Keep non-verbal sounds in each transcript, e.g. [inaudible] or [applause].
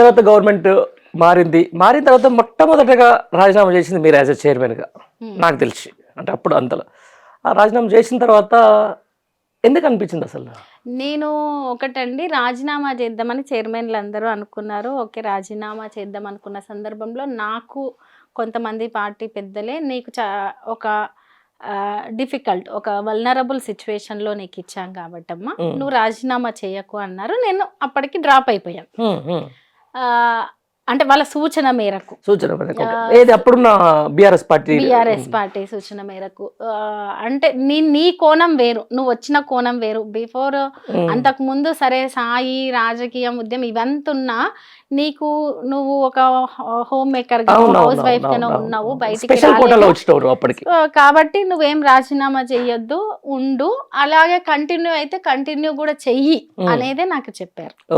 తర్వాత గవర్నమెంట్ మారింది. మారిన తర్వాత మొట్టమొదటగా రాజీనామా చేసింది మీరు యాజ్ ఎ చైర్మన్గా నాకు తెలిసి. అంటే అప్పుడు అంతలో. ఆ రాజీనామా చేసిన తర్వాత ఎందుకు అనిపించింది అసలు? నేను ఒకటండి రాజీనామా చేద్దామని చైర్మన్లు అందరూ అనుకున్నారు. ఓకే రాజీనామా చేద్దాం అనుకున్న సందర్భంలో నాకు కొంతమంది పార్టీ పెద్దలే నీకు చా ఒక డిఫికల్ట్ ఒక వల్నరబుల్ సిచ్యువేషన్లో నీకు ఇచ్చాం కాబట్టమ్మా. Mm. నువ్వు రాజీనామా చేయకు అన్నారు. నేను అప్పటికి డ్రాప్ అయిపోయాను. హ్మ్. ఆ, అంటే వాళ్ళ సూచన మేరకు. సూచన ఒక- ఏది అప్పుడున్న బీఆర్ఎస్ పార్టీ బీఆర్ఎస్ పార్టీ సూచన మేరకు. అంటే నీ నీ కోణం వేరు నువ్వు వచ్చిన కోణం వేరు. బిఫోర్. అంతకు ముందు సరే సాయి రాజకీయం ఉద్యమం ఇవంతున్నా నీకు నువ్వు ఒక హోమ్ మేకర్ హౌస్ వైఫ్ గానో ఉన్నావు. బయటికి కాబట్టి నువ్వేం రాజీనామా చెయ్యొద్దు ఉండు. అలాగే కంటిన్యూ అయితే కంటిన్యూ కూడా చెయ్యి. అనేదే నాకు చెప్పారు.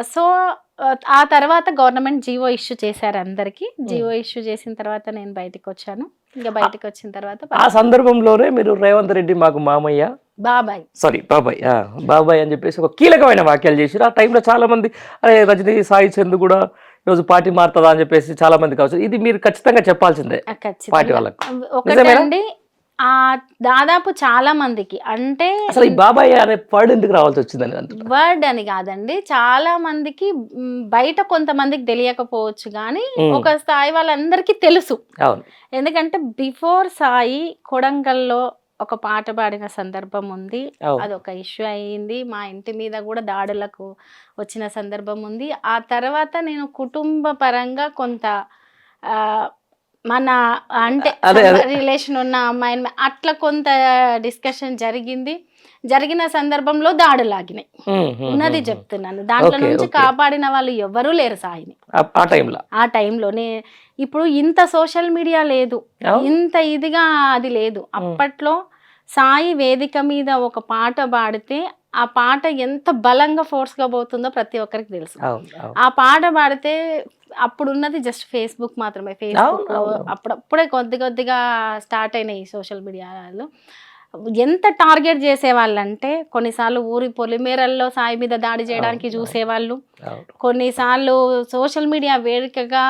సో ఆ, తర్వాత గవర్నమెంట్ జీవో ఇష్యూ చేశారు అందరికి. జీవో ఇష్యూ చేసిన తర్వాత నేను బయటికి వచ్చాను ఇంకా బయటికి వచ్చిన తర్వాత ఆ సందర్భంలోనే మీరు రేవంత్ రెడ్డి మాకు మామయ్య. బాబాయ్. సారీ బాబాయ్. ఆ, బాబాయ్ అని చెప్పేసి ఒక కీలకమైన వాక్యాలు చేశారు. ఆ టైంలో చాలా మంది అరే రజనీ సాయి చంద్ కూడా ఈరోజు పార్టీ మారుతుందా అని చెప్పేసి చాలా మంది కావచ్చు. ఇది మీరు ఖచ్చితంగా చెప్పాల్సిందే. పార్టీ వాళ్ళకు. ఆ దాదాపు చాలా మందికి. అంటే అసలు ఈ బాబాయ్ అనే వర్డ్ ఎందుకు రావాల్సి వచ్చిందని వర్డ్ అని కాదండి. చాలా మందికి బయట కొంతమందికి తెలియకపోవచ్చు కానీ. ఒక స్థాయి వాళ్ళందరికీ తెలుసు. ఎందుకంటే బిఫోర్ సాయి కొడంగల్లో ఒక పాట పాడిన సందర్భం ఉంది. అది ఒక ఇష్యూ అయ్యింది. మా ఇంటి మీద కూడా దాడులకు వచ్చిన సందర్భం ఉంది. ఆ తర్వాత నేను కుటుంబ పరంగా కొంత మన అంటే. రిలేషన్ ఉన్న అమ్మాయిని మీ- అట్లా కొంత డిస్కషన్ జరిగింది. జరిగిన సందర్భంలో హ్మ్, హ్మ్, ఉన్నది. చెప్తున్నాను. దాంట్లో నుంచి. కాపాడిన వాళ్ళు ఎవరూ లేరు సాయిని. ఆ- టైంలో? ఆ టైంలోనే ఇప్పుడు ఇంత సోషల్ మీడియా లేదు. ఇంత ఇదిగా అది లేదు. అప్పట్లో సాయి వేదిక మీద ఒక పాట పాడితే ఆ పాట ఎంత బలంగా ఫోర్స్గా పోతుందో ప్రతి ఒక్కరికి తెలుసు. ఆ పాట పాడితే అప్పుడు ఉన్నది జస్ట్ ఫేస్బుక్ మాత్రమే ఫేస్బుక్. అప్పుడప్పుడే కొద్ది కొద్దిగా స్టార్ట్ అయినాయి సోషల్ మీడియాలో ఎంత టార్గెట్ చేసేవాళ్ళంటే కొన్నిసార్లు ఊరి పొలిమేరల్లో సాయి మీద దాడి చేయడానికి చూసేవాళ్ళు. కొన్నిసార్లు సోషల్ మీడియా వేదికగా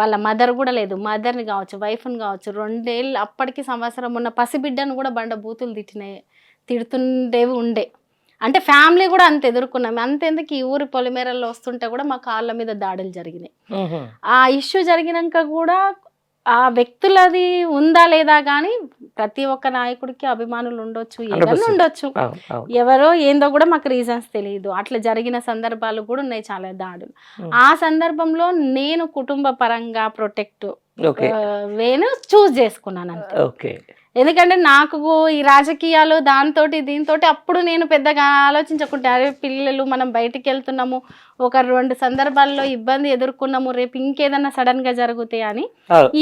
వాళ్ళ మదర్ కూడా లేదు. మదర్ని కావచ్చు వైఫ్ని కావచ్చు రెండేళ్ళు అప్పటికి సంవత్సరం ఉన్న పసిబిడ్డను కూడా బండ బూతులు తిట్టిన తిడుతుండేవి ఉండే. అంటే ఫ్యామిలీ కూడా అంత ఎదుర్కొన్నాం. అంతెందుకు ఈ ఊరి పొలిమేరల్లో వస్తుంటే కూడా మా కాళ్ళ మీద దాడులు జరిగినాయి. ఆ ఇష్యూ జరిగినాక కూడా ఆ వ్యక్తులది ఉందా లేదా కానీ ప్రతి ఒక్క నాయకుడికి అభిమానులు ఉండొచ్చు ఏదైనా 100%. ఉండొచ్చు. ఎవరో ఏందో కూడా మాకు రీజన్స్ తెలియదు. అట్లా జరిగిన సందర్భాలు కూడా ఉన్నాయి చాలా దాడులు. ఆ సందర్భంలో నేను కుటుంబ పరంగా ప్రొటెక్ట్ వేను చూస్ చేసుకున్నాను అంతే. ఎందుకంటే నాకు ఈ రాజకీయాలు దాంతోటి దీంతో అప్పుడు నేను పెద్దగా ఆలోచించకుంటే అరే పిల్లలు మనం బయటికి వెళ్తున్నాము ఒక రెండు సందర్భాల్లో ఇబ్బంది ఎదుర్కొన్నాము రేపు ఇంకేదన్నా సడన్గా జరుగుతాయి అని.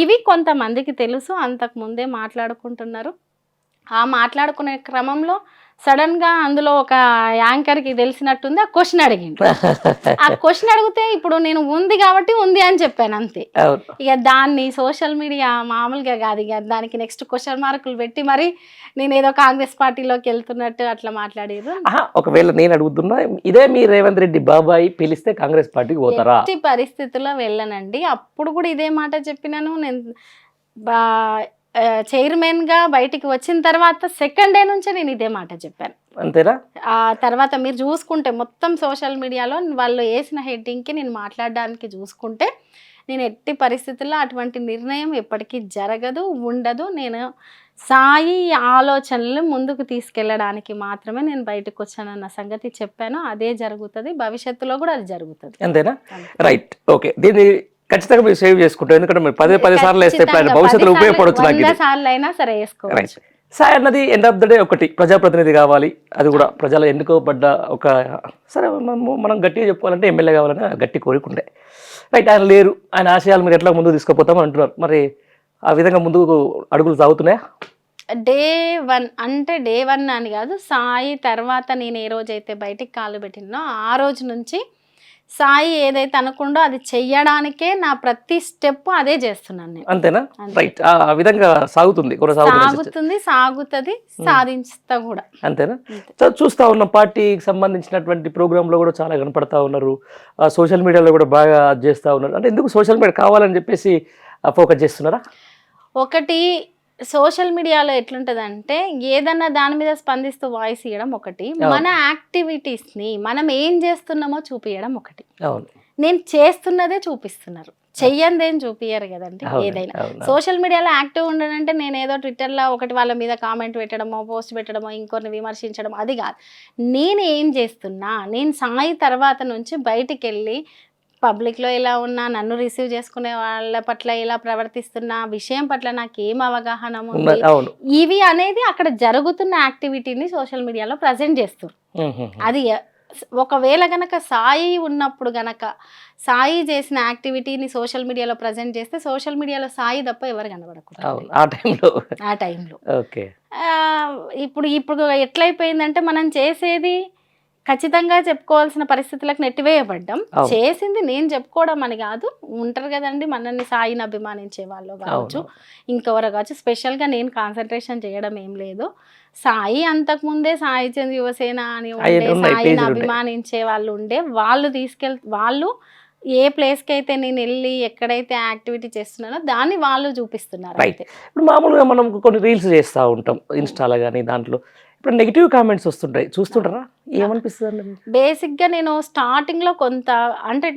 ఇవి కొంతమందికి తెలుసు అంతకు ముందే మాట్లాడుకుంటున్నారు ఆ మాట్లాడుకునే క్రమంలో సడన్గా అందులో ఒక యాంకర్కి తెలిసినట్టుంది? ఆ క్వశ్చన్ అడిగిండు. ఆ [laughs] క్వశ్చన్ అడిగితే ఇప్పుడు నేను ఉంది కాబట్టి ఉంది అని చెప్పాను అంతే. ఇక దాన్ని సోషల్ మీడియా మామూలుగా కాదు. ఇక దానికి నెక్స్ట్ క్వశ్చన్ మార్కులు పెట్టి మరి నేను ఏదో కాంగ్రెస్ పార్టీలోకి వెళ్తున్నట్టు అట్లా మాట్లాడారు ఆహా, ఒకవేళ నేను అడుగుతున్నా ఇదే మీ రేవంత్ రెడ్డి బాబాయ్ పిలిస్తే కాంగ్రెస్ పార్టీకి పోతారా? పరిస్థితుల్లో వెళ్ళనండి. అప్పుడు కూడా ఇదే మాట చెప్పినాను. నేను బా ఆ, చైర్మన్గా బయటికి వచ్చిన తర్వాత సెకండ్ డే నుంచే నేను ఇదే మాట చెప్పాను. అంతేనా? ఆ తర్వాత మీరు చూసుకుంటే మొత్తం సోషల్ మీడియాలో వాళ్ళు వేసిన హెడ్డింగ్కి నేను మాట్లాడడానికి చూసుకుంటే నేను ఎట్టి పరిస్థితుల్లో అటువంటి నిర్ణయం ఎప్పటికీ జరగదు ఉండదు. నేను సాయి ఆలోచనలు ముందుకు తీసుకెళ్ళడానికి మాత్రమే నేను బయటకు వచ్చానన్న సంగతి చెప్పాను. అదే జరుగుతుంది. భవిష్యత్తులో కూడా అది జరుగుతుంది. అంతేనా? అంతే. రైట్. ఓకే. దీన్ని ఖచ్చితంగా మీరు సేవ్ చేసుకుంటారు. ఎందుకంటే మీరు పదే పది సార్లు వేస్తే ఇప్పుడు భవిష్యత్తులో ఉపయోగపడవచ్చు నాకు సార్లు అయినా సరే వేసుకోవచ్చు. సార్ అన్నది ఎండ్ ఆఫ్ ద డే ఒకటి. ప్రజాప్రతినిధి కావాలి. అది కూడా ప్రజల ఎన్నుకోబడ్డ ఒక సరే మనం గట్టిగా చెప్పుకోవాలంటే ఎమ్మెల్యే కావాలని గట్టి కోరికుండే రైట్ ఆయన లేరు. ఆయన ఆశయాలు మీరు ఎట్లా ముందుకు తీసుకుపోతామని అంటున్నారు. మరి ఆ విధంగా ముందుకు అడుగులు సాగుతున్నాయా? డే వన్ అంటే డే వన్ అని కాదు. సాయి తర్వాత నేను ఏ రోజైతే బయటికి కాలు పెట్టినో ఆ రోజు నుంచి సాయి ఏదైతే అనుకుండో అది చెయ్యడానికే నా ప్రతి స్టెప్ అదే చేస్తున్నాను నేను. అంతేనా? అంతే. రైట్ ఆ విధంగా సాగుతుంది. సాగుతుంది సాగుతుంది సాధించుతా కూడా. అంతేనా? చూస్తా ఉన్న పార్టీకి సంబంధించినటువంటి ప్రోగ్రాంలో కూడా చాలా కనపడతా ఉన్నారు. సోషల్ మీడియాలో కూడా బాగా అది చేస్తూ ఉన్నారు. అంటే ఎందుకు సోషల్ మీడియా కావాలని చెప్పేసి ఫోకస్ చేస్తున్నారా? ఒకటి సోషల్ మీడియాలో ఎట్లుంటదంటే ఏదన్నా దాని మీద స్పందిస్తూ వాయిస్ ఇవ్వడం ఒకటి మన యాక్టివిటీస్ని మనం ఏం చేస్తున్నామో చూపించడం ఒకటి. నేను చేస్తున్నదే చూపిస్తున్నారు. చెయ్యందేం చూపియరు కదండి ఏదైనా. సోషల్ మీడియాలో యాక్టివ్ ఉండడంటే నేను ఏదో ట్విట్టర్లో ఒకటి వాళ్ళ మీద కామెంట్ పెట్టడమో పోస్ట్ పెట్టడమో ఇంకొన్ని విమర్శించడం అది కాదు. నేను ఏం చేస్తున్నా నేను సాయి తర్వాత నుంచి బయటికి వెళ్ళి పబ్లిక్లో ఎలా ఉన్నా నన్ను రిసీవ్ చేసుకునే వాళ్ళ పట్ల ఎలా ప్రవర్తిస్తున్నా విషయం పట్ల నాకు ఏం అవగాహన ఉంది. ఇవి అనేది అక్కడ జరుగుతున్న యాక్టివిటీని సోషల్ మీడియాలో ప్రజెంట్ చేస్తారు. అది ఒకవేళ గనక సాయి ఉన్నప్పుడు గనక సాయి చేసిన యాక్టివిటీని సోషల్ మీడియాలో ప్రజెంట్ చేస్తే సోషల్ మీడియాలో సాయి తప్ప ఎవరు కనబడకూడదు. ఆ టైంలో. ఆ టైంలో. ఓకే. ఇప్పుడు ఇప్పుడు ఎట్లయిపోయిందంటే మనం చేసేది ఖచ్చితంగా చెప్పుకోవాల్సిన పరిస్థితులకు నెట్టివేయబడ్డం. చేసింది నేను చెప్పుకోవడం అని కాదు ఉంటారు కదండి మనల్ని సాయిని అభిమానించే వాళ్ళు కావచ్చు. ఇంకెవరు కావచ్చు. స్పెషల్గా నేను కాన్సన్ట్రేషన్ చేయడం ఏం లేదు. సాయి అంతకుముందే సాయి చంద్ యువసేన అని ఉండే సాయిని. అభిమానించే వాళ్ళు ఉండే వాళ్ళు తీసుకెళ్ వాళ్ళు ఏ ప్లేస్కి అయితే నేను వెళ్ళి ఎక్కడైతే యాక్టివిటీ చేస్తున్నానో దాన్ని వాళ్ళు చూపిస్తున్నారు. అయితే ఇప్పుడు మామూలుగా మనం కొన్ని రీల్స్ చేస్తూ ఉంటాం ఇన్స్టాలో కానీ దాంట్లో. ఇప్పుడు నెగిటివ్ కామెంట్స్ వస్తుంటాయి. చూస్తుంటారా? ఏమనిపిస్తుంది బేసిక్గా నేను స్టార్టింగ్లో కొంత అంటే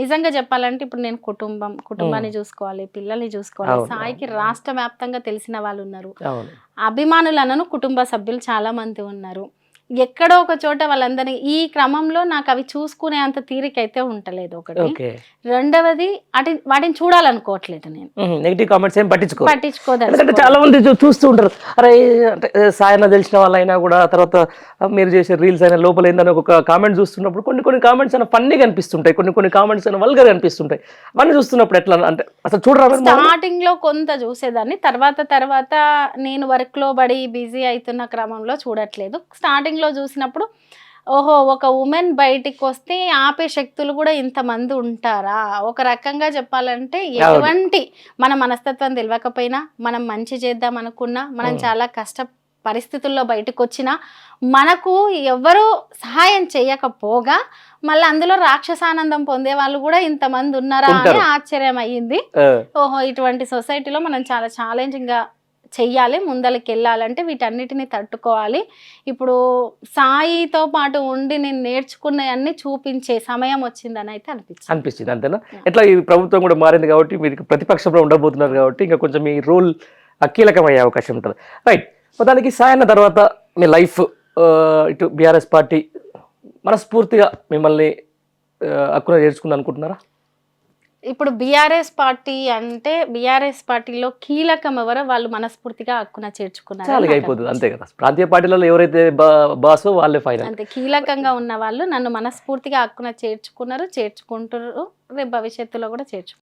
నిజంగా చెప్పాలంటే ఇప్పుడు నేను కుటుంబం కుటుంబాన్ని చూసుకోవాలి పిల్లల్ని చూసుకోవాలి సాయికి రాష్ట్ర వ్యాప్తంగా తెలిసిన వాళ్ళు ఉన్నారు అభిమానులను కుటుంబ సభ్యులు చాలా మంది ఉన్నారు. ఎక్కడో ఒక చోట వాళ్ళందరినీ ఈ క్రమంలో నాకు అవి చూసుకునే అంత తీరిక అయితే ఉండలేదు ఒకటి రెండవది అటు వాటిని చూడాలనుకోవట్లేదు నేను. నెగిటివ్ కామెంట్స్ ఏం పట్టించుకో పట్టించుకోదలుచుకోలేదు చాలా మంది చూస్తూ ఉంటారు. అరే అంటే సాయన తెలిసిన వాళ్ళైనా కూడా తర్వాత మీరు చేసే రీల్స్ అయినా లోపల ఏందని ఒక కామెంట్ చూస్తున్నప్పుడు కొన్ని కొన్ని కామెంట్స్ అయినా ఫన్నీగా అనిపిస్తుంటాయి కొన్ని కొన్ని కామెంట్స్ అయినా వల్గర్ అనిపిస్తుంటాయి అవన్నీ చూస్తున్నప్పుడు ఎట్లా అంటే అసలు చూడరా? స్టార్టింగ్లో కొంత చూసేదాన్ని. తర్వాత తర్వాత నేను వర్క్లో పడి బిజీ అవుతున్న క్రమంలో చూడట్లేదు. స్టార్టింగ్ లో చూసినప్పుడు ఓహో ఒక ఉమెన్ బయటికి వస్తే ఆపే శక్తులు కూడా ఇంతమంది ఉంటారా ఒక రకంగా చెప్పాలంటే ఎటువంటి మన మనస్తత్వం తెలియకపోయినా మనం మంచి చేద్దాం అనుకున్నా మనం. చాలా కష్ట పరిస్థితుల్లో బయటకు వచ్చినా మనకు ఎవరు సహాయం చేయకపోగా మళ్ళీ అందులో రాక్షసానందం పొందే వాళ్ళు కూడా ఇంతమంది ఉన్నారా అని. ఆశ్చర్యం అయ్యింది ఓహో ఇటువంటి సొసైటీలో మనం చాలా ఛాలెంజింగ్గా చెయ్యాలి ముందలకి వెళ్ళాలంటే వీటన్నిటిని తట్టుకోవాలి. ఇప్పుడు సాయితో పాటు ఉండి నేను నేర్చుకున్నవన్నీ చూపించే సమయం వచ్చిందని అయితే అనిపించింది అనిపించింది అంతేనా ఎట్లా ఈ ప్రభుత్వం కూడా మారింది కాబట్టి మీరు ప్రతిపక్షంలో ఉండబోతున్నారు కాబట్టి ఇంకా కొంచెం మీ రోల్ కీలకమయ్యే అవకాశం ఉంటుంది. రైట్ మొత్తానికి సాయన్న తర్వాత మీ లైఫ్ ఇటు బీఆర్ఎస్ పార్టీ మనస్ఫూర్తిగా మిమ్మల్ని ఆ, హక్కున చేర్చుకుంది అనుకుంటున్నారా ఇప్పుడు బీఆర్ఎస్ పార్టీ అంటే బీఆర్ఎస్ పార్టీలో కీలకం ఎవరో వాళ్ళు మనస్ఫూర్తిగా హక్కున చేర్చుకున్నారు చాలా అయిపోతుంది అంతే కదా. ప్రాంతీయ పార్టీలలో ఎవరైతే బాసో వాళ్ళే ఫైనల్ అంతే కీలకంగా ఉన్న వాళ్ళు నన్ను మనస్ఫూర్తిగా హక్కున చేర్చుకున్నారు చేర్చుకుంటారు రేపు భవిష్యత్తులో కూడా చేర్చుకుంటారు